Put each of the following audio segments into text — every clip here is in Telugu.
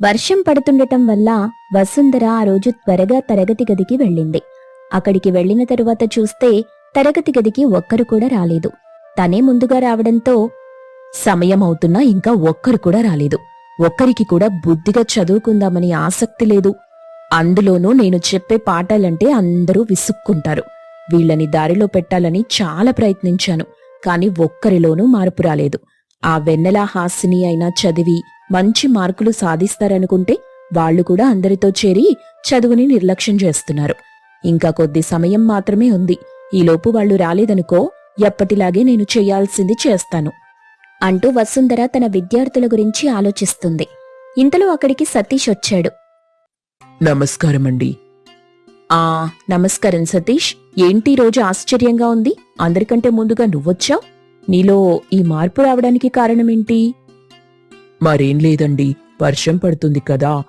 వర్షం పడుతుండటం వల్ల వసుంధర ఆ రోజు త్వరగా తరగతి గదికి వెళ్ళింది. అక్కడికి వెళ్ళిన తరువాత చూస్తే తరగతి గదికి ఒక్కరు కూడా రాలేదు. తనే ముందుగా రావడంతో సమయం అవుతున్నా ఇంకా ఒక్కరు కూడా రాలేదు. ఒక్కరికి కూడా బుద్ధిగా చదువుకుందామని ఆసక్తి లేదు. అందులోనూ నేను చెప్పే పాఠాలంటే అందరూ విసుక్కుంటారు. వీళ్ళని దారిలో పెట్టాలని చాలా ప్రయత్నించాను కాని ఒక్కరిలోనూ మార్పు రాలేదు. ఆ వెన్నెలా హాసిని అయినా చదివి మంచి మార్కులు సాధిస్తారనుకుంటే వాళ్ళు కూడా అందరితో చేరి చదువుని నిర్లక్ష్యం చేస్తున్నారు. ఇంకా కొద్ది సమయం మాత్రమే ఉంది. ఈలోపు వాళ్ళు రాలేదనుకో ఎప్పటిలాగే నేను చేయాల్సింది చేస్తాను అంటూ వసుంధర తన విద్యార్థుల గురించి ఆలోచిస్తుంది. ఇంతలో అక్కడికి సతీష్ వచ్చాడు. నమస్కారమండి. ఆ నమస్కారం సతీష్. ఏంటి రోజు ఆశ్చర్యంగా ఉంది? అందరికంటే ముందుగా నువ్వొచ్చావు? నీలో ఈ మార్పు రావడానికి కారణమేంటి? మరేం లేదండి వర్షం పడుతుంది కదా.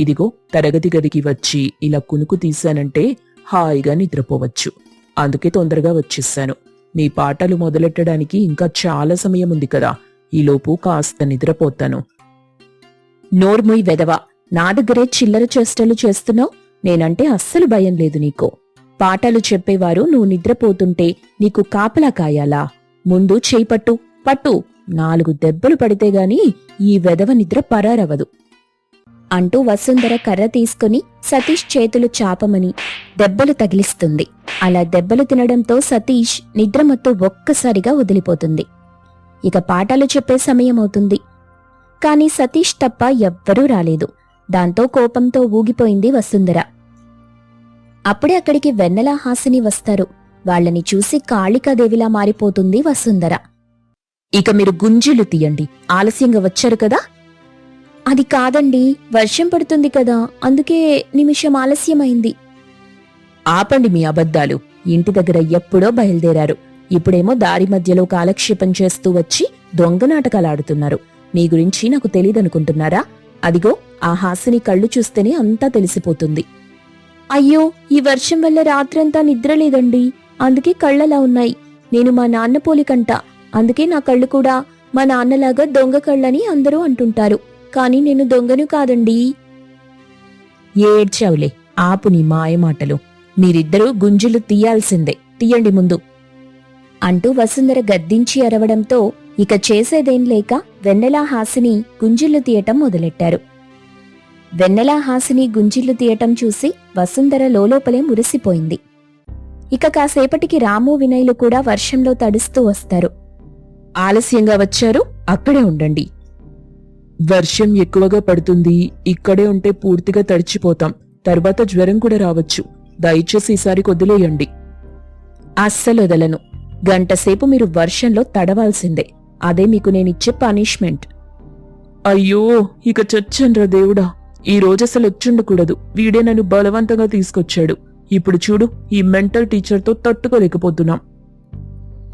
ఇదిగో తరగతి గదికి వచ్చి ఇలా కునుకు తీశానంటే హాయిగా నిద్రపోవచ్చు. అందుకే తొందరగా వచ్చేసాను. మీ పాటలు మొదలెట్టడానికి ఇంకా చాలా సమయం ఉంది కదా. ఈలోపు కాస్త నిద్రపోతాను. నోర్ముయ్ వెదవ. నా దగ్గరే చిల్లర చేష్టలు చేస్తున్నావు? నేనంటే అస్సలు భయం లేదు నీకు. పాటలు చెప్పేవారు నువ్వు నిద్రపోతుంటే నీకు కాపలా కాయాలా? ముందు చేయి పట్టు పట్టు. నాలుగు దెబ్బలు పడితే గాని ఈ వెదవ నిద్ర పరారవదు అంటూ వసుంధర కర్ర తీసుకుని సతీష్ చేతులు చాపమని దెబ్బలు తగిలిస్తుంది. అలా దెబ్బలు తినడంతో సతీష్ నిద్రమత్తు ఒక్కసారిగా వదిలిపోతుంది. ఇక పాఠాలు చెప్పే సమయం అవుతుంది కాని సతీష్ తప్ప ఎవ్వరూ రాలేదు. దాంతో కోపంతో ఊగిపోయింది వసుంధర. అప్పుడే అక్కడికి వెన్నెల హాసిని వస్తారు. వాళ్ళని చూసి కాళికాదేవిలా మారిపోతుంది వసుంధర. ఇక మీరు గుంజులు తీయండి. ఆలస్యంగా వచ్చారు కదా? అది కాదండి వర్షం పడుతుంది కదా అందుకే నిమిషం ఆలస్యమైంది. ఆపండి మీ అబద్ధాలు. ఇంటి దగ్గర ఎప్పుడో బయలుదేరారు. ఇప్పుడేమో దారి మధ్యలో కాలక్షేపం చేస్తూ వచ్చి దొంగ నాటకాలాడుతున్నారు మీ గురించి నాకు తెలీదనుకుంటున్నారా? అదిగో ఆ హాసిని కళ్ళు చూస్తేనే అంతా తెలిసిపోతుంది. అయ్యో ఈ వర్షం వల్ల రాత్రంతా నిద్రలేదండి అందుకే కళ్ళలా ఉన్నాయి. నేను మా నాన్న పోలికంట. అందుకే నా కళ్ళు కూడా మా నాన్నలాగా దొంగ కళ్ళని అందరూ అంటుంటారు. కానీ నేను దొంగను కాదండి. ఏడ్చావులే ఆపు నీ మాయమాటలు మీరిద్దరూ గుంజులు తీయాల్సిందే. తీయండి ముందు. అంటూ వసుంధర గద్దించి అరవడంతో ఇక చేసేదేం లేక వెన్నెలా హాసిని గుంజిళ్ళు తీయటం మొదలెట్టారు. వెన్నెలా హాసిని గుంజిళ్ళు తీయటం చూసి వసుంధర లోలోపలే మురిసిపోయింది. ఇక కాసేపటికి రాము వినయ్లు కూడా వర్షంలో తడుస్తూ వస్తారు. ఆలస్యంగా వచ్చారు అక్కడే ఉండండి. వర్షం ఎక్కువగా పడుతుంది ఇక్కడే ఉంటే పూర్తిగా తడిచిపోతాం తర్వాత జ్వరం కూడా రావచ్చు. దయచేసి ఈసారి వదిలేయండి అస్సలు వదలను గంటసేపు మీరు వర్షంలో తడవాల్సిందే. అదే మీకు నేనిచ్చే పనిష్మెంట్. అయ్యో ఇక చచ్చండ్రా దేవుడా. ఈ రోజు అసలు వచ్చుండకూడదు. వీడే నన్ను బలవంతంగా తీసుకొచ్చాడు. ఇప్పుడు చూడు ఈ మెంటల్ టీచర్తో తట్టుకోలేకపోతున్నాం.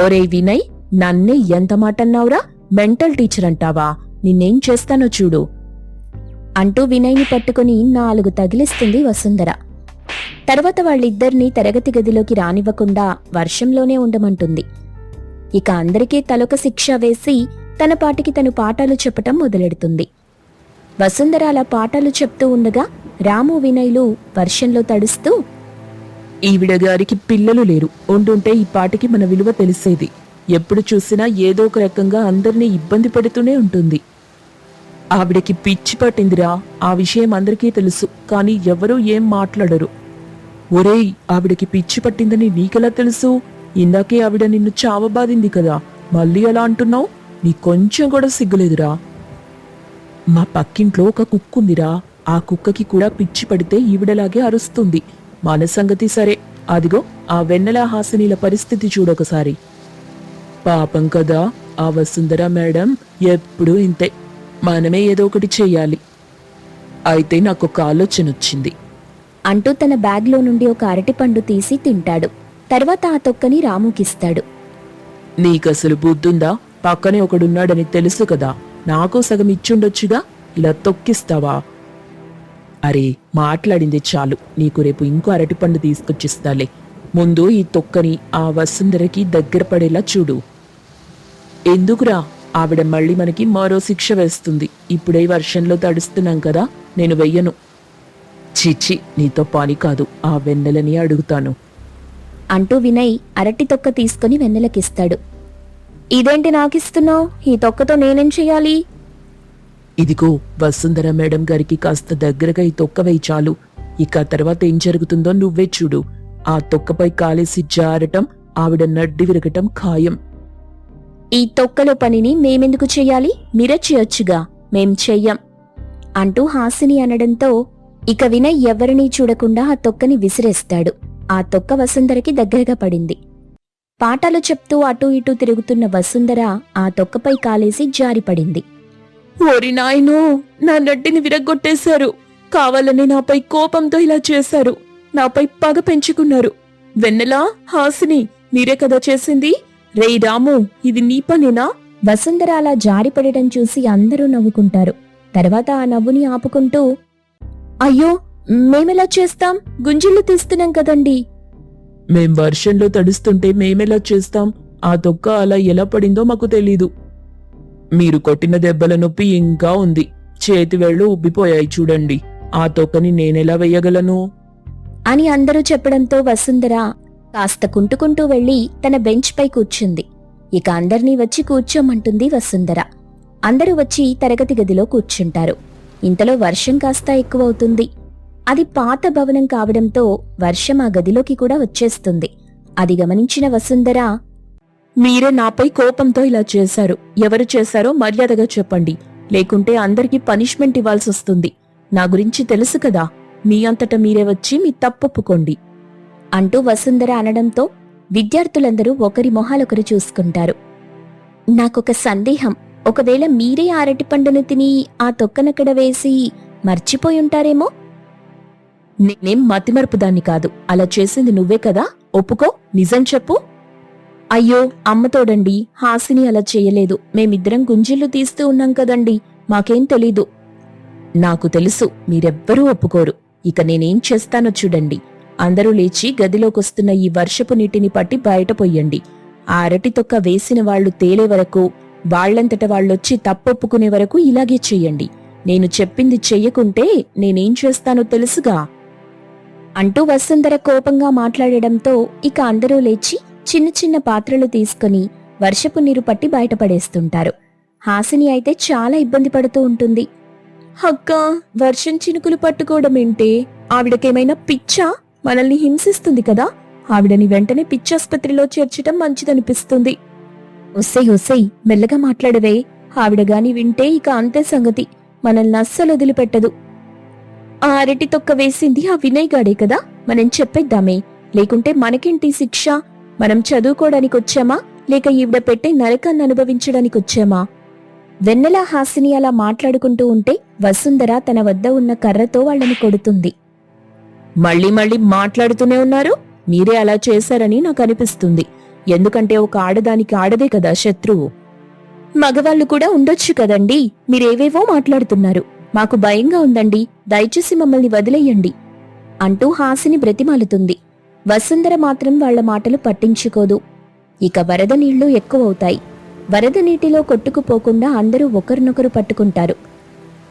ఒరే వినయ్ నన్నే ఎంత మాటన్నావురా? మెంటల్ టీచర్ అంటావా? నిన్నేం చేస్తానో చూడు. అంటూ వినయ్ని పట్టుకుని నాలుగు తగిలిస్తుంది వసుంధర. తర్వాత వాళ్ళిద్దరినీ తరగతి గదిలోకి రానివ్వకుండా వర్షంలోనే ఉండమంటుంది. ఇక అందరికీ తలొక శిక్ష వేసి తన పాటికి తను పాఠాలు చెప్పటం మొదలెడుతుంది. వసుంధర అలా పాఠాలు చెప్తూ ఉండగా రాము వినయ్లు వర్షంలో తడుస్తూ ఈవిడ గారికి పిల్లలు లేరు. ఉండుంటే ఈ పాటికి మన విలువ తెలిసేది. ఎప్పుడు చూసినా ఏదో ఒక రకంగా అందరినీ ఇబ్బంది పెడుతూనే ఉంటుంది. ఆవిడకి పిచ్చి పట్టిందిరా. ఆ విషయం అందరికీ తెలుసు కానీ ఎవరూ ఏం మాట్లాడరు. ఒరేయ్ ఆవిడకి పిచ్చి పట్టిందని నీకెలా తెలుసు? ఇందాకే ఆవిడ నిన్ను చావబాదింది కదా. మళ్ళీ ఎలా అంటున్నావు? నీ కొంచెం కూడా సిగ్గులేదురా. మా పక్కింట్లో ఒక కుక్కుందిరా ఆ కుక్కకి కూడా పిచ్చి పడితే ఈవిడలాగే అరుస్తుంది. మన సంగతి సరే. అదిగో ఆ వెన్నెల హాసినీల పరిస్థితి చూడొకసారి. పాపం కదా ఆ వసుంధర మేడం ఎప్పుడూ ఇంతే. మనమే ఏదో ఒకటి చెయ్యాలి అయితే నాకు ఒక ఆలోచన వచ్చింది. అంటూ తన బ్యాగ్లో నుండి ఒక అరటిపండు తీసి తింటాడు. తర్వాత ఆ తొక్కని రాముకిస్తాడు. నీకసలు బుద్ధుందా? పక్కనే ఒకడున్నాడని తెలుసు కదా. నాకు సగం ఇచ్చుండొచ్చుగా? ఇలా తొక్కిస్తావా? అరే మాట్లాడింది చాలు. నీకు రేపు ఇంకో అరటిపండు తీసుకొచ్చిస్తాలే. ముందు ఈ తొక్కని ఆ వసుంధరకి దగ్గర పడేలా చూడు. ఎందుకురా? ఆవిడ మళ్ళీ మనకి మరో శిక్ష వేస్తుంది. ఇప్పుడే వర్షంలో తడుస్తున్నాం కదా నేను వెయ్యను. చిచి నీతో పని కాదు ఆ వెన్నెలని అడుగుతాను. అంటూ వినయ్ అరటి తొక్క తీసుకుని వెన్నెలకిస్తాడు. ఇదేంటి నాకిస్తున్నావు? ఈ తొక్కతో నేనేం చెయ్యాలి? ఇదిగో వసుంధర మేడం గారికి కాస్త దగ్గరగా ఈ తొక్క వేయి చాలు. ఇక తర్వాత ఏం జరుగుతుందో నువ్వే చూడు. ఆ తొక్కపై కాలేసి జారటం ఆవిడ నడ్డి విరగటం ఖాయం. ఈ తొక్కలో పనిని మేమెందుకు చెయ్యాలి మీరే చేయొచ్చుగా మేం చెయ్యం. అంటూ హాసిని అనడంతో ఇక వినయ్ ఎవరినీ చూడకుండా ఆ తొక్కని విసిరేస్తాడు. ఆ తొక్క వసుంధరకి దగ్గరగా పడింది. పాటలు చెప్తూ అటూ ఇటూ తిరుగుతున్న వసుంధర ఆ తొక్కపై కాలేసి జారిపడింది. ఓరి నాయనో నా నడ్డిని విరగ్గొట్టేశారు. కావాలని నాపై కోపంతో ఇలా చేశారు. నాపై పగ పెంచుకున్నారు. వెన్నెలా హాసిని మీరే కదా చేసింది? రేయ్ రాము ఇది నీ పనేనా? వసుంధర అలా జారిపడటం చూసి అందరూ నవ్వుకుంటారు. తర్వాత ఆ నవ్వుని ఆపుకుంటూ అయ్యో మేమెలా చేస్తాం? గుంజిళ్ళు తీస్తున్నాం కదండి. మేం వర్షంలో తడుస్తుంటే మేమెలా చేస్తాం? ఆ తొక్క అలా ఎలా పడిందో మాకు తెలీదు. మీరు కొట్టిన దెబ్బల నొప్పి ఇంకా ఉంది. చేతి వేళ్ళు ఉబ్బిపోయాయి చూడండి. ఆ తొక్కని నేనెలా వెయ్యగలను అని అందరూ చెప్పడంతో వసుంధర కాస్త కుంటుకుంటూ వెళ్ళి తన బెంచ్ పై కూర్చుంది. ఇక అందర్నీ వచ్చి కూర్చోమంటుంది వసుంధర. అందరూ వచ్చి తరగతి గదిలో కూర్చుంటారు. ఇంతలో వర్షం కాస్త ఎక్కువవుతుంది. అది పాత భవనం కావడంతో వర్షం ఆ గదిలోకి కూడా వచ్చేస్తుంది. అది గమనించిన వసుంధర మీరే నాపై కోపంతో ఇలా చేశారు. ఎవరు చేశారో మర్యాదగా చెప్పండి. లేకుంటే అందరికీ పనిష్మెంట్ ఇవ్వాల్సి వస్తుంది నా గురించి తెలుసు కదా. మీ అంతట మీరే వచ్చి మీ తప్పొప్పుకోండి అంటూ వసుంధర అనడంతో విద్యార్థులందరూ ఒకరి మొహాలొకరు చూసుకుంటారు. నాకొక సందేహం ఒకవేళ మీరే అరటి అరటిపండును తిని ఆ తొక్కనక్కడ వేసి మర్చిపోయి ఉంటారేమో? నేనేం మతిమరుపుదాన్ని కాదు అలా చేసింది నువ్వే కదా ఒప్పుకో నిజం చెప్పు. అయ్యో అమ్మతోడండి హాసిని అలా చేయలేదు మేమిద్దరం గుంజిళ్ళు తీస్తూ ఉన్నాం కదండి మాకేం తెలీదు. నాకు తెలుసు మీరెవ్వరూ ఒప్పుకోరు. ఇక నేనేం చేస్తానో చూడండి. అందరూ లేచి గదిలోకొస్తున్న ఈ వర్షపు నీటిని పట్టి బయట పొయ్యండి. ఆ అరటి తొక్క వేసిన వాళ్ళు తేలే వరకు వాళ్ళంతట వాళ్ళొచ్చి తప్పొప్పుకునే వరకు ఇలాగే చెయ్యండి నేను చెప్పింది చెయ్యకుంటే నేనేం చేస్తానో తెలుసుగా? అంటూ వసుంధర కోపంగా మాట్లాడడంతో ఇక అందరూ లేచి చిన్న చిన్న పాత్రలు తీసుకుని వర్షపు నీరు పట్టి బయటపడేస్తుంటారు హాసిని అయితే చాలా ఇబ్బంది పడుతూ ఉంటుంది. అక్క వర్షం చినుకులు పట్టుకోవడం ఏంటే? ఆవిడకేమైనా పిచ్చా? మనల్ని హింసిస్తుంది కదా? ఆవిడని వెంటనే పిచ్చాస్పత్రిలో చేర్చటం మంచిదనిపిస్తుంది. ఒస్సై ఒస్సై మెల్లగా మాట్లాడవే. ఆవిడ గాని వింటే ఇక అంతే సంగతి. మనల్ని అస్సలు వదిలిపెట్టదు. ఆ అరటి తొక్క వేసింది ఆ వినయ్ గాడే కదా? మనం చెప్పేద్దామే. లేకుంటే మనకేంటి శిక్ష? మనం చదువుకోవడానికి వచ్చామా లేక ఈవిడ పెట్టే నరకాన్ని అనుభవించడానికి వచ్చామా వెన్నెల హాసిని అలా మాట్లాడుకుంటూ ఉంటే వసుంధర తన వద్ద ఉన్న కర్రతో వాళ్ళని కొడుతుంది. మళ్ళీ మళ్ళీ మాట్లాడుతూనే ఉన్నారు. మీరే అలా చేశారని నాకు అనిపిస్తుంది. ఎందుకంటే ఒక ఆడదానికి ఆడదే కదా శత్రువు. మగవాళ్ళు కూడా ఉండొచ్చు కదండి. మీరేవేవో మాట్లాడుతున్నారు. మాకు భయంగా ఉందండి. దయచేసి మమ్మల్ని వదిలేయండి. అంటూ హాసిని బ్రతిమాలుతుంది. వసుంధర మాత్రం వాళ్ళ మాటలు పట్టించుకోదు. ఇక వరద నీళ్ళు ఎక్కువవుతాయి. వరద నీటిలో కొట్టుకుపోకుండా అందరూ ఒకరినొకరు పట్టుకుంటారు.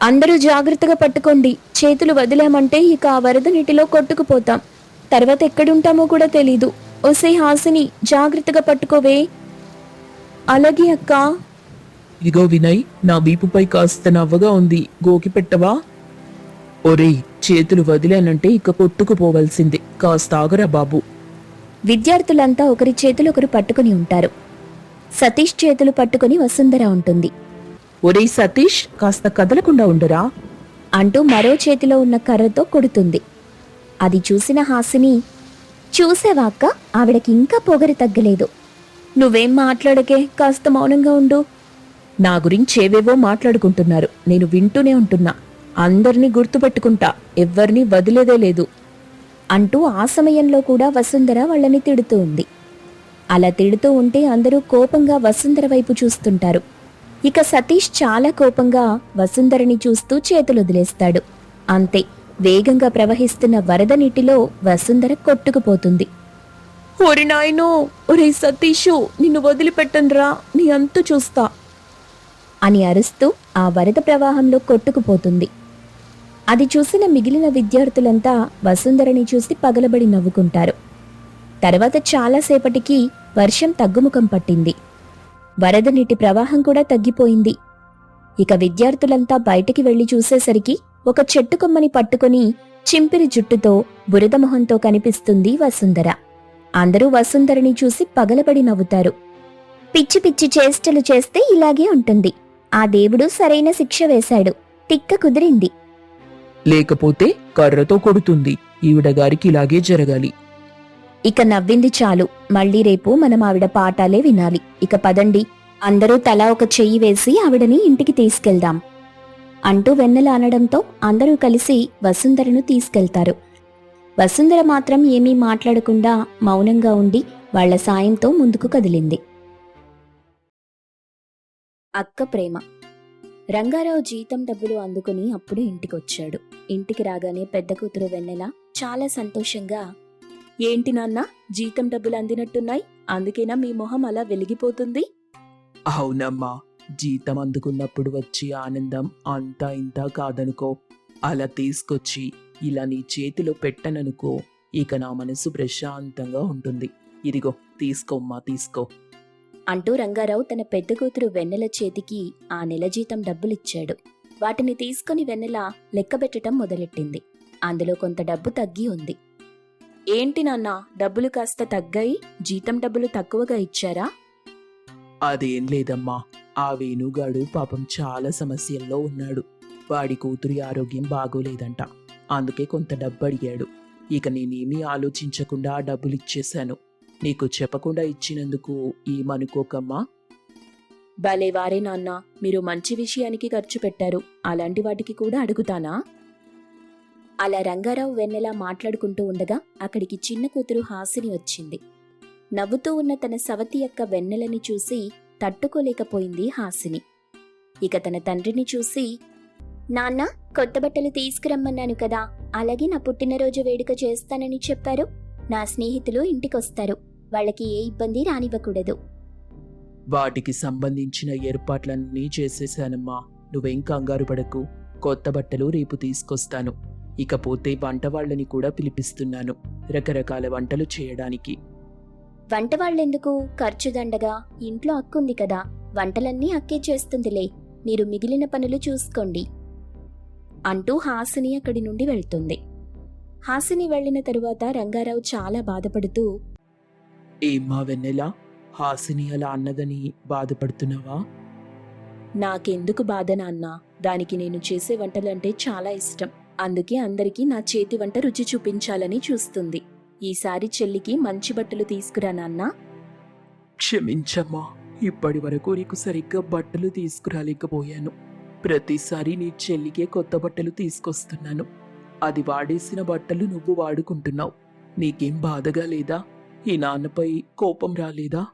అందరూ జాగ్రత్తగా పట్టుకోండి. చేతులు వదిలామంటే ఇక ఆ వరద నీటిలో కొట్టుకుపోతాం. తర్వాత ఎక్కడుంటామో కూడా తెలీదు. ఒసే హాసిని జాగ్రత్తగా పట్టుకోవే. అలాగే అక్కా. ఇదిగో వినయ్ నా వీపుపై కాస్త నవ్వగా ఉంది. గోకి పెట్టవా? ఒరేయ్ చేతులు వదిలానంటే ఇక కొట్టుకుపోవలసిందే. కాస్త ఆగరా బాబు. విద్యార్థులంతా ఒకరి చేతులు ఒకరు పట్టుకుని ఉంటారు. సతీష్ చేతులు పట్టుకుని వసుంధర ఉంటుంది. ఒరేయ్ సతీష్ కాస్త కదలకుండా ఉండరా. అంటూ మరో చేతిలో ఉన్న కర్రతో కొడుతుంది. అది చూసిన హాసిని చూసావా అక్క ఆవిడకి ఇంకా పొగరు తగ్గలేదు. నువ్వేం మాట్లాడకే కాస్త మౌనంగా ఉండు. నా గురించి ఏవేవో మాట్లాడుకుంటున్నారు. నేను వింటూనే ఉంటున్నా. అందర్నీ గుర్తుపెట్టుకుంటా. ఎవ్వరినీ వదిలేదే లేదు. అంటూ ఆ సమయంలో కూడా వసుంధర వాళ్ళని తిడుతూ ఉంది. అలా తిడుతూ ఉంటే అందరూ కోపంగా వసుంధర వైపు చూస్తుంటారు. ఇక సతీష్ చాలా కోపంగా వసుంధరని చూస్తూ చేతులు వదిలేస్తాడు అంతే వేగంగా ప్రవహిస్తున్న వరద నీటిలో వసుంధర కొట్టుకుపోతుంది. ఒరి నాయనో ఒరే సతీషు నిన్ను వదిలిపెట్టనురా నీ అంతు చూస్తా. అని అరుస్తూ ఆ వరద ప్రవాహంలో కొట్టుకుపోతుంది. అది చూసిన మిగిలిన విద్యార్థులంతా వసుంధరని చూసి పగలబడి నవ్వుకుంటారు. తర్వాత చాలాసేపటికి వర్షం తగ్గుముఖం పట్టింది. వరద నీటి ప్రవాహం కూడా తగ్గిపోయింది. ఇక విద్యార్థులంతా బయటికి వెళ్ళి చూసేసరికి ఒక చెట్టు కొమ్మని పట్టుకొని చింపిరి జుట్టుతో బురద మొహంతో కనిపిస్తుంది వసుంధర. అందరూ వసుంధరని చూసి పగలబడి నవ్వుతారు. పిచ్చి పిచ్చి చేష్టలు చేస్తే ఇలాగే ఉంటుంది. ఆ దేవుడు సరైన శిక్ష వేశాడు. తిక్క కుదిరింది. లేకపోతే కర్రతో కొడుతుంది. ఈవిడ గారికి ఇలాగే జరగాలి. ఇక నవ్వింది చాలు. మళ్ళీ రేపు మనం ఆవిడ పాఠాలే వినాలి. ఇక పదండి. అందరూ తలా ఒక చెయ్యి వేసి ఆవిడని ఇంటికి తీసుకెళ్దాం అంటూ వెన్నెల అనడంతో అందరూ కలిసి వసుంధరను తీసుకెళ్తారు. వసుంధర మాత్రం ఏమీ మాట్లాడకుండా మౌనంగా ఉండి వాళ్ళ సాయంతో ముందుకు కదిలింది. అక్క ప్రేమ. రంగారావు జీతం డబ్బులు అందుకుని అప్పుడు ఇంటికొచ్చాడు. ఇంటికి రాగానే పెద్ద కూతురు వెన్నెల చాలా సంతోషంగా ఏంటి నాన్న? జీతం డబ్బులు అందినట్టున్నాయి. అందుకేనా మీ మొహం అలా వెలిగిపోతుంది? అవునమ్మా. జీతం అందుకున్నప్పుడు వచ్చే ఆనందం అంతా ఇంత కాదనుకో. అలా తీసుకొచ్చి ఇలా నీ చేతిలో పెట్టననుకో. ఇక నా మనసు ప్రశాంతంగా ఉంటుంది. ఇదిగో తీసుకోమ్మా తీసుకో. అంటూ రంగారావు తన పెద్ద కూతురు వెన్నెల చేతికి ఆ నెల జీతం డబ్బులిచ్చాడు. వాటిని తీసుకుని వెన్నెల లెక్కబెట్టడం మొదలెట్టింది. అందులో కొంత డబ్బు తగ్గి ఉంది. ఏంటి నాన్న డబ్బులు కాస్త తగ్గాయి? జీతం డబ్బులు తక్కువగా ఇచ్చారా? అదేం లేదమ్మా. ఆ వేణుగాడు పాపం చాలా సమస్యల్లో ఉన్నాడు. వాడి కూతురి ఆరోగ్యం బాగోలేదంట. అందుకే కొంత డబ్బు అడిగాడు ఇక నేనేమీ ఆలోచించకుండా ఆ డబ్బులు ఇచ్చేశాను నీకు చెప్పకుండా ఇచ్చినందుకు ఏమనుకోకమ్మా భలే వారే నాన్న మీరు మంచి విషయానికి ఖర్చు పెట్టారు. అలాంటి వాటికి కూడా అడుగుతానా? అలా రంగారావు వెన్నెల మాట్లాడుకుంటూ ఉండగా అక్కడికి చిన్న కూతురు హాసిని వచ్చింది. నవ్వుతూ ఉన్న తన సవతి యొక్క వెన్నెలని చూసి తట్టుకోలేకపోయింది హాసిని. ఇక తన తండ్రిని చూసి నాన్న కొత్త బట్టలు తీసుకురమ్మన్నాను కదా అలాగే నా పుట్టినరోజు వేడుక చేస్తానని చెప్పారు. నా స్నేహితులు ఇంటికొస్తారు. వాళ్ళకి ఏ ఇబ్బంది రానివ్వకూడదు. వాటికి సంబంధించిన ఏర్పాట్లన్నీ చేసేశానమ్మా నువ్వేం కంగారు పడకు. కొత్త బట్టలు రేపు తీసుకొస్తాను. ఇకపోతే వంట వాళ్ళని కూడా పిలిపిస్తున్నాను రకరకాల వంటలు చేయడానికి. వంట వాళ్ళెందుకు? ఖర్చు దండగా? ఇంట్లో అక్కుంది కదా. వంటలన్నీ అక్కే చేస్తుందిలే. మీరు మిగిలిన పనులు చూసుకోండి. అంటూ హాసిని అక్కడి నుండి వెళ్తుంది. హాసిని వెళ్ళిన తరువాత రంగారావు చాలా బాధపడుతూ ఏమ్మా వెన్నెలా? హాసిని అలా అన్నదని బాధపడుతున్నావా? నాకెందుకు బాధ నాన్న? దానికి నేను చేసే వంటలంటే చాలా ఇష్టం. అందుకే అందరికీ నా చేతి వంట రుచి చూపించాలని చూస్తుంది. ఈసారి చెల్లికి మంచి బట్టలు తీసుకురా నాన్నా. క్షమించమ్మా ఇప్పటి వరకు నీకు సరిగ్గా బట్టలు తీసుకురాలేకపోయాను. ప్రతిసారి నీ చెల్లికే కొత్త బట్టలు తీసుకొస్తున్నాను. అది వాడేసిన బట్టలు నువ్వు వాడుకుంటున్నావు. నీకేం బాధగా లేదా? ఈ నాన్నపై కోపం రాలేదా?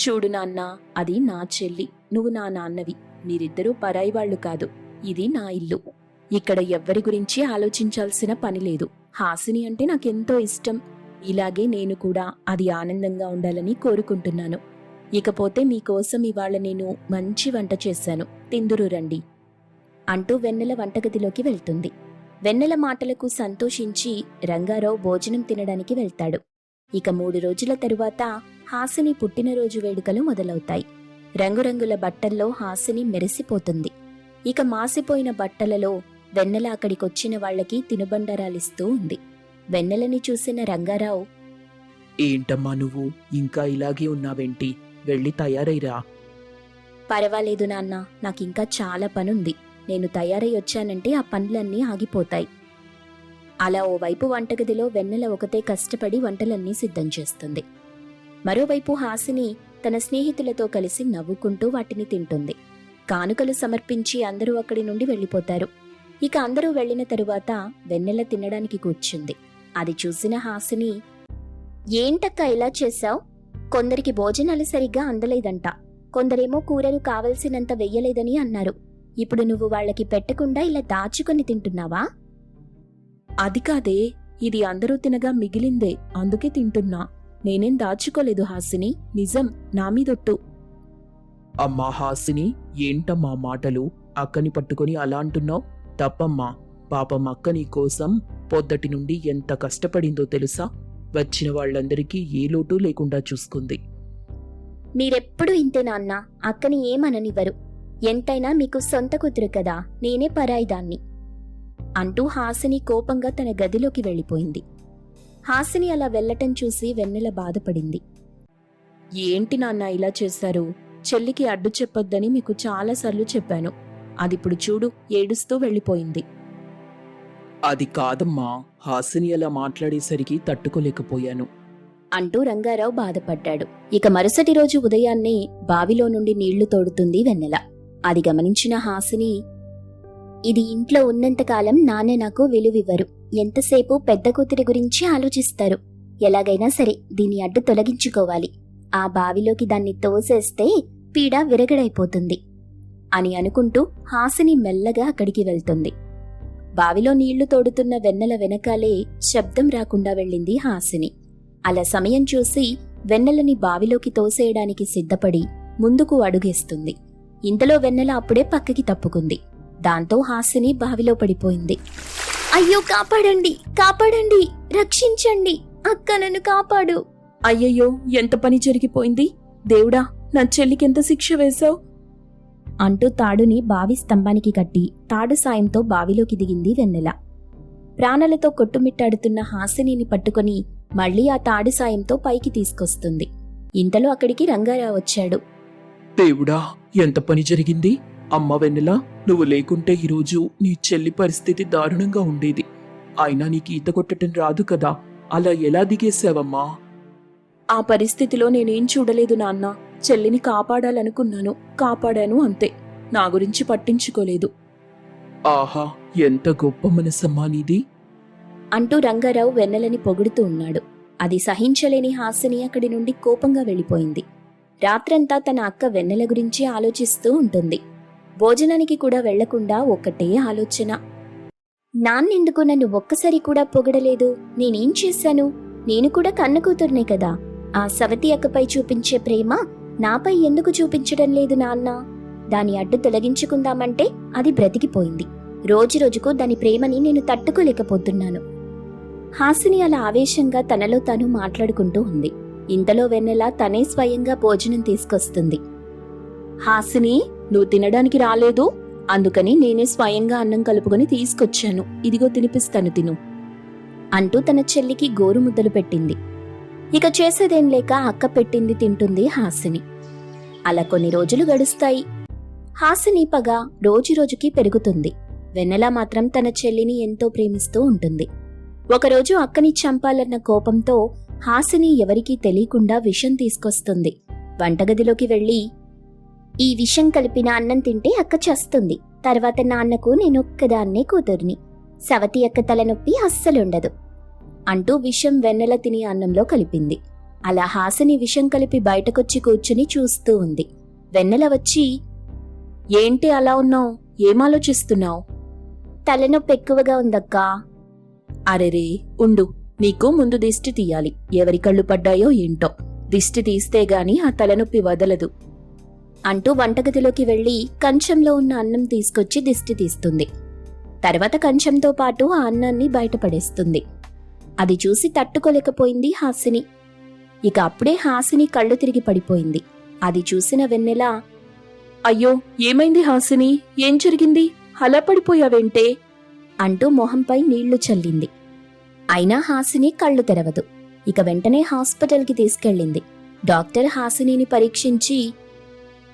చూడు నాన్న అది నా చెల్లి నువ్వు నా నాన్నవి. మీరిద్దరూ పరాయి వాళ్ళు కాదు. ఇది నా ఇల్లు. ఇక్కడ ఎవ్వరి గురించి ఆలోచించాల్సిన పని లేదు. హాసిని అంటే నాకెంతో ఇష్టం. ఇలాగే నేను కూడా అది ఆనందంగా ఉండాలని కోరుకుంటున్నాను. ఇకపోతే మీకోసం ఇవాళ నేను మంచి వంట చేశాను. తిందురు రండి. అంటూ వెన్నెల వంటగదిలోకి వెళ్తుంది. వెన్నెల మాటలకు సంతోషించి రంగారావు భోజనం తినడానికి వెళ్తాడు. ఇక మూడు రోజుల తరువాత హాసిని పుట్టినరోజు వేడుకలు మొదలవుతాయి. రంగురంగుల బట్టల్లో హాసిని మెరిసిపోతుంది. ఇక మాసిపోయిన బట్టలలో వెన్నెల అక్కడికొచ్చిన వాళ్ళకి తినుబండరాలిస్తూ ఉంది. వెన్నెలని చూసిన రంగారావు ఏంటమ్మా నువ్వు? ఇంకా ఇలాగే ఉన్నావేంటి? వెళ్ళి తయారైరా. పర్వాలేదు నాన్న నాకింకా చాలా పనుంది. నేను తయారై వచ్చానంటే ఆ పనులన్నీ ఆగిపోతాయి. అలా ఓవైపు వంటగదిలో వెన్నెల ఒకతే కష్టపడి వంటలన్నీ సిద్ధం చేస్తుంది. మరోవైపు హాసిని తన స్నేహితులతో కలిసి నవ్వుకుంటూ వాటిని తింటుంది. కానుకలు సమర్పించి అందరూ అక్కడి నుండి వెళ్ళిపోతారు. ఇక అందరూ వెళ్ళిన తరువాత వెన్నెల తినడానికి కూర్చుంది. అది చూసిన హాసిని ఏంటక్క ఇలా చేశావు? కొందరికి భోజనాలు సరిగ్గా అందలేదంట. కొందరేమో కూరలు కావలసినంత వెయ్యలేదని అన్నారు. ఇప్పుడు నువ్వు వాళ్ళకి పెట్టకుండా ఇలా దాచుకొని తింటున్నావా? అది కాదే. ఇది అందరూ తినగా మిగిలిందే. అందుకే తింటున్నా. నేనేం దాచుకోలేదు హాసిని. నిజం. నా మీదొట్టు. అమ్మా హాసిని ఏంటమ్మా మాటలు? అక్కని పట్టుకొని అలా అంటున్నావు? తప్పమ్మా. పాపం అక్క నీ కోసం పొద్దటి నుండి ఎంత కష్టపడిందో తెలుసా? వచ్చిన వాళ్ళందరికీ ఏ లోటు లేకుండా చూసుకుంది. మీరెప్పుడు ఇంతే నాన్న. అక్కని ఏమననివ్వరు. ఎంతైనా మీకు సొంత కూతురు కదా. నేనే పరాయిదాన్ని. అంటూ హాసిని కోపంగా తన గదిలోకి వెళ్ళిపోయింది. హాసిని అలా వెళ్ళటం చూసి వెన్నెల బాధపడింది. ఏంటి నాన్న ఇలా చేశారు? చెల్లికి అడ్డు చెప్పొద్దని మీకు చాలాసార్లు చెప్పాను. అదిప్పుడు చూడు ఏడుస్తూ వెళ్ళిపోయింది. అది కాదమ్మా హాసిని అలా మాట్లాడేసరికి తట్టుకోలేకపోయాను. అంటూ రంగారావు బాధపడ్డాడు. ఇక మరుసటి రోజు ఉదయాన్నే బావిలో నుండి నీళ్ళు తోడుతుంది వెన్నెల. అది గమనించిన హాసిని ఇది ఇంట్లో ఉన్నంతకాలం నాన్న నాకు విలువివ్వరు. ఎంతసేపు పెద్ద కూతురి గురించి ఆలోచిస్తారు? ఎలాగైనా సరే దీని అడ్డు తొలగించుకోవాలి. ఆ బావిలోకి దాన్ని తోసేస్తే పీడ విరగడైపోతుంది. అని అనుకుంటూ హాసిని మెల్లగా అక్కడికి వెళ్తుంది. బావిలో నీళ్ళు తోడుతున్న వెన్నెల వెనకాలే శబ్దం రాకుండా వెళ్ళింది హాసిని. అలా సమయం చూసి వెన్నెలని బావిలోకి తోసేయడానికి సిద్ధపడి ముందుకు అడుగేస్తుంది. ఇంతలో వెన్నెల అప్పుడే పక్కకి తప్పుకుంది. దాంతో హాసిని బావిలో పడిపోయింది. అయ్యో కాపాడండి కాపాడండి రక్షించండి అక్క నన్ను కాపాడు. అయ్యయ్యో ఎంత పని జరిగిపోయింది? దేవుడా నా చెల్లికి ఎంత శిక్ష వేశావు? అంటూ తాడుని బావి స్తంభానికి కట్టి తాడు సాయంతో బావిలోకి దిగింది వెన్నెల. ప్రాణలతో కొట్టుమిట్టాడుతున్న హాసినిని పట్టుకొని మళ్ళీ ఆ తాడు సాయంతో పైకి తీసుకొస్తుంది. ఇంతలో అక్కడికి రంగారావు వచ్చాడు. దేవుడా ఎంత పని జరిగింది? అమ్మ వెన్నెల నువ్వు లేకుంటే ఈరోజు నీ చెల్లి పరిస్థితి దారుణంగా ఉండేది. అయినా నీకు ఈత కొట్టడం రాదు కదా అలా ఎలా దిగేసావమ్మా ఆ పరిస్థితిలో నేనేం చూడలేదు నాన్న. చెల్లిని కాపాడాలనుకున్నాను. కాపాడాను అంతే. నా గురించి పట్టించుకోలేదు. ఆహా ఎంత గొప్ప మనసమ్మా నీది. అంటూ రంగారావు వెన్నెలని పొగుడుతూ ఉన్నాడు. అది సహించలేని హాసిని అక్కడి నుండి కోపంగా వెళ్ళిపోయింది. రాత్రంతా తన అక్క వెన్నెల గురించి ఆలోచిస్తూ ఉంటుంది. భోజనానికి కూడా వెళ్ళకుండా ఒక్కటే ఆలోచన. నాన్నెందుకు నన్ను ఒక్కసారి కూడా పొగడలేదు? నేనేం చేశాను? నేను కూడా కన్న కూతుర్నే కదా. ఆ సవతి అక్కపై చూపించే ప్రేమ నాపై ఎందుకు చూపించడం లేదు నాన్న? దాని అడ్డు తొలగించుకుందామంటే అది బ్రతికిపోయింది. రోజురోజుకు దాని ప్రేమని నేను తట్టుకోలేకపోతున్నాను. హాసిని అలా ఆవేశంగా తనలో తాను మాట్లాడుకుంటూ ఉంది. ఇంతలో వెన్నెల తనే స్వయంగా భోజనం తీసుకొస్తుంది. హాసిని నువ్వు తినడానికి రాలేదు? అందుకని నేనే స్వయంగా అన్నం కలుపుకొని తీసుకొచ్చాను. ఇదిగో తినిపిస్తాను తిను. అంటూ తన చెల్లికి గోరు ముద్దలు పెట్టింది. ఇక చేసేదేం లేక అక్క పెట్టింది తింటుంది హాసిని. అలా కొన్ని రోజులు గడుస్తాయి. హాసిని పగ రోజురోజుకి పెరుగుతుంది. వెన్నెల మాత్రం తన చెల్లిని ఎంతో ప్రేమిస్తూ ఉంటుంది. ఒకరోజు అక్కని చంపాలన్న కోపంతో హాసిని ఎవరికీ తెలియకుండా విషం తీసుకొస్తుంది. వంటగదిలోకి వెళ్ళి ఈ విషం కలిపిన అన్నం తింటే అక్క చస్తుంది. తర్వాత నాన్నకు నేనొక్కదాన్నే కూతుర్ని. సవతి అక్క తలనొప్పి అస్సలుండదు. అంటూ విషం వెన్నెల తిని అన్నంలో కలిపింది. అలా హాసిని విషం కలిపి బయటకొచ్చి కూర్చుని చూస్తూ ఉంది. వెన్నెల వచ్చి ఏంటి అలా ఉన్నావు? ఏం ఆలోచిస్తున్నావు? తలనొప్పి ఎక్కువగా ఉందక్కా. అరెరే ఉండు. నీకు ముందు దిష్టి తీయాలి. ఎవరి కళ్ళు పడ్డాయో ఏంటో. దిష్టి తీస్తే గాని ఆ తలనొప్పి వదలదు. అంటూ వంటగదిలోకి వెళ్ళి కంచంలో ఉన్న అన్నం తీసుకొచ్చి దిష్టి తీస్తుంది. తర్వాత కంచంతో పాటు ఆ అన్నాన్ని బయటపడేస్తుంది. అది చూసి తట్టుకోలేకపోయింది హాసిని. ఇక అప్పుడే హాసిని కళ్ళు తిరిగి పడిపోయింది. అది చూసిన వెన్నెల అయ్యో ఏమైంది హాసిని? ఏం జరిగింది? అలా పడిపోయావేంటే? అంటూ మొహంపై నీళ్ళు చల్లింది. అయినా హాసిని కళ్ళు తెరవదు. ఇక వెంటనే హాస్పిటల్కి తీసుకెళ్ళింది. డాక్టర్ హాసినిని పరీక్షించి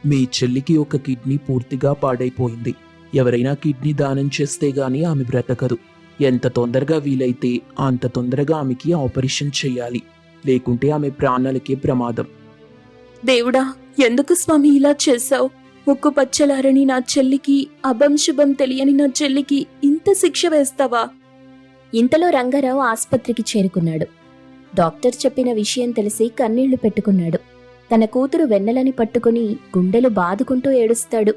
మీ చెల్లికి ఒక కిడ్నీ పూర్తిగా పాడైపోయింది. ఎవరైనా కిడ్నీ దానం చేస్తే గాని ఆమె బ్రతకదు. ఎంత తొందరగా వీలైతే అంత తొందరగా ఆమెకి ఆపరేషన్ చేయాలి. లేకుంటే ఆమె ప్రాణాలకే ప్రమాదం. దేవుడా ఎందుకు స్వామి ఇలా చేశావు? ముక్కు పచ్చలారని నా చెల్లికి అభం శుభం తెలియని నా చెల్లికి ఇంత శిక్ష వేస్తావా? ఇంతలో రంగారావు ఆస్పత్రికి చేరుకున్నాడు. డాక్టర్ చెప్పిన విషయం తెలిసి కన్నీళ్ళు పెట్టుకున్నాడు. తన కూతురు వెన్నెలని పట్టుకుని గుండెలు బాదుకుంటూ ఏడుస్తాడు.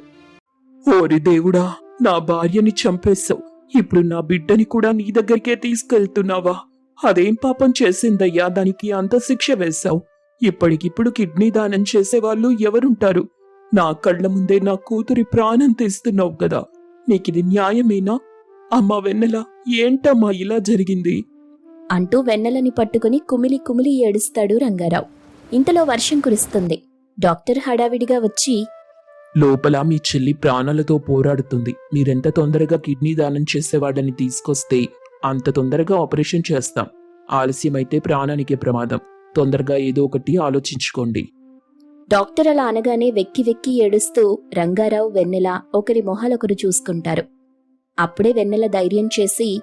ఓరి దేవుడా నా భార్యని చంపేశావు. ఇప్పుడు నా బిడ్డని కూడా నీ దగ్గరికే తీసుకెళ్తున్నావా? అదేం పాపం చేసిందయ్యా? దానికి అంత శిక్ష వేశావు. ఇప్పటికిప్పుడు కిడ్నీ దానం చేసేవాళ్ళు ఎవరుంటారు? నా కళ్ళ ముందే నా కూతురి ప్రాణం తీస్తున్నావు కదా. నీకిది న్యాయమేనా? అమ్మా వెన్నెల ఏంటమ్మా ఇలా జరిగింది? అంటూ వెన్నెలని పట్టుకుని కుమిలి కుమిలి ఏడుస్తాడు రంగారావు. ఇంతలో వర్షం కురుస్తుంది. డాక్టర్ హడావిడిగా వచ్చి లోపల మీ చెల్లి ప్రాణాలతో పోరాడుతుంది. మీరెంత తొందరగా కిడ్నీ దానం చేసేవాళ్ళని తీసుకొస్తే అంత తొందరగా ఆపరేషన్ చేస్తాం. ఆలస్యమైతే ప్రాణానికి ప్రమాదం. తొందరగా ఏదో ఒకటి ఆలోచించుకోండి. డాక్టర్ అలా అనగానే వెక్కి వెక్కి ఏడుస్తూ రంగారావు వెన్నెల ఒకరి మొహాలొకరు చూసుకుంటారు. అప్పుడే వెన్నెల ధైర్యం చేసి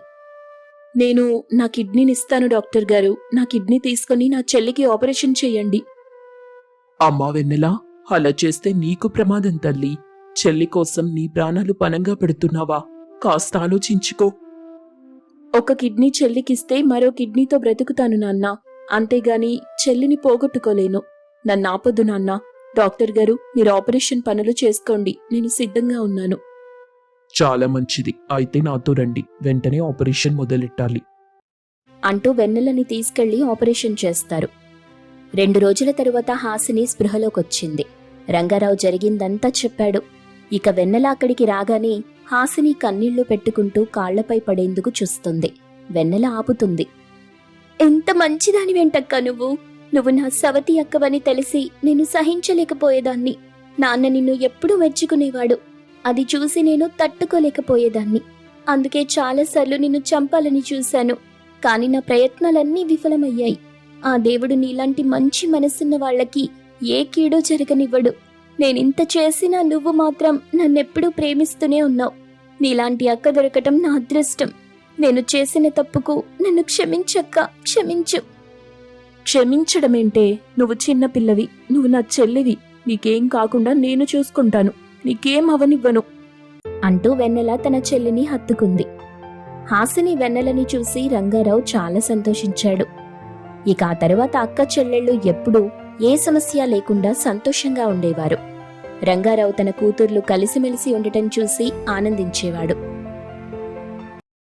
నేను నా కిడ్నీని ఇస్తాను డాక్టర్ గారు. నా కిడ్నీ తీసుకుని నా చెల్లికి ఆపరేషన్ చేయండి. అమ్మా వెన్నెల అలా చేస్తే నీకు ప్రమాదం తల్లి. చెల్లి కోసం నీ ప్రాణాలు పనంగా పెడుతున్నావా? కాస్త ఆలోచించుకో. ఒక కిడ్నీ చెల్లికిస్తే మరో కిడ్నీతో బ్రతుకుతాను నాన్న. అంతేగాని చెల్లిని పోగొట్టుకోలేను. నన్ను ఆపొద్దు నాన్న. డాక్టర్ గారు మీరు ఆపరేషన్ పనులు చేసుకోండి. నేను సిద్ధంగా ఉన్నాను. చాలా మంచిది. అయితే నాతో రండి. వెంటనే ఆపరేషన్ మొదలెట్టాలి. అంటూ వెన్నెలని తీసుకెళ్ళి ఆపరేషన్ చేస్తారు. రెండు రోజుల తరువాత హాసిని స్పృహలోకొచ్చింది. రంగారావు జరిగిందంతా చెప్పాడు. ఇక వెన్నెల అక్కడికి రాగానే హాసిని కన్నీళ్ళు పెట్టుకుంటూ కాళ్ళపై పడేందుకు చూస్తుంది. వెన్నెల ఆపుతుంది. ఎంత మంచిదాని వెంటక్క నువ్వు? నువ్వు నా సవతి అక్కవని తెలిసి నేను సహించలేకపోయేదాన్ని. నాన్న నిన్ను ఎప్పుడూ మెచ్చుకునేవాడు. అది చూసి నేను తట్టుకోలేకపోయేదాన్ని. అందుకే చాలాసార్లు నిన్ను చంపాలని చూశాను. కాని నా ప్రయత్నాలన్నీ విఫలమయ్యాయి. ఆ దేవుడు నీలాంటి మంచి మనసున్న వాళ్ళకి ఏ కీడో జరగనివ్వడు. నేనింత చేసినా నువ్వు మాత్రం నన్నెప్పుడూ ప్రేమిస్తూనే ఉన్నావు. నీలాంటి అక్క దొరకటం నా అదృష్టం. నేను చేసిన తప్పుకు నన్ను క్షమించక్క క్షమించు. క్షమించడమేంటే నువ్వు చిన్న పిల్లవి నువ్వు నా చెల్లివి నీకేం కాకుండా నేను చూసుకుంటాను. నీకేం అవనివ్వను. అంటూ వెన్నెల తన చెల్లిని హత్తుకుంది. హాసిని వెన్నెలని చూసి రంగారావు చాలా సంతోషించాడు. ఇక ఆ తర్వాత అక్క చెల్లెళ్ళు ఎప్పుడూ ఏ సమస్య లేకుండా సంతోషంగా ఉండేవారు. రంగారావు తన కూతుర్లు కలిసిమెలిసి ఉండటం చూసి ఆనందించేవాడు.